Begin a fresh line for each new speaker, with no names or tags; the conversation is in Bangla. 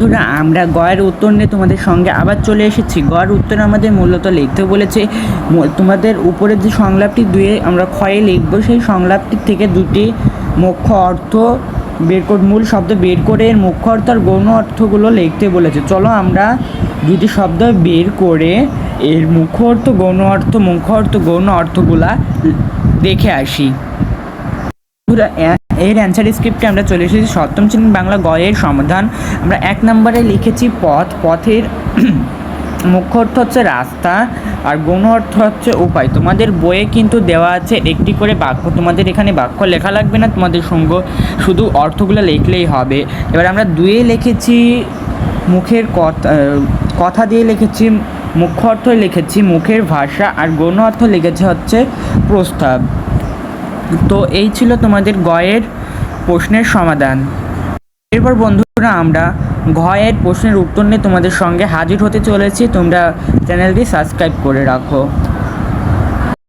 বন্ধুরা আমরা গয়ের উত্তর নিয়ে তোমাদের সঙ্গে আবার চলে এসেছি। গয়ের উত্তর আমাদের মূলত লিখতে বলেছে তোমাদের উপরের যে সংলাপটি দুয়ে আমরা ক্ষয়ে লিখব সেই সংলাপটির থেকে দুটি মুখ্য অর্থ বের করে মূল শব্দ বের করে এর মুখ্য অর্থ আর গৌণ অর্থগুলো লিখতে বলেছে। চলো আমরা দুটি শব্দ বের করে এর মুখ্য অর্থ গৌণ অর্থ মুখ্য অর্থ গৌণ অর্থগুলা দেখে আসি। বন্ধুরা, এর অ্যান্সার স্ক্রিপ্টে আমরা চলে এসেছি সপ্তম শ্রেণি বাংলা গয়ের সমাধান। আমরা এক নম্বরে লিখেছি পথ। পথের মুখ্য অর্থ হচ্ছে রাস্তা আর গৌণ অর্থ হচ্ছে উপায়। তোমাদের বইয়ে কিন্তু দেওয়া আছে একটি করে বাক্য। তোমাদের এখানে বাক্য লেখা লাগবে না, তোমাদের সঙ্গ শুধু অর্থগুলো লিখলেই হবে। এবার আমরা দুয়ে লিখেছি মুখের কথা কথা দিয়ে লিখেছি, মুখ্য অর্থ লিখেছি মুখের ভাষা আর গৌণ অর্থ লিখেছে হচ্ছে প্রস্তাব। তো এই ছিল তোমাদের গয়ের প্রশ্নের সমাধান। এরপর বন্ধুরা আমরা ঘয়ের প্রশ্নের উত্তর নিয়ে তোমাদের সঙ্গে হাজির হতে চলেছি। তোমরা চ্যানেলটি সাবস্ক্রাইব করে রাখো।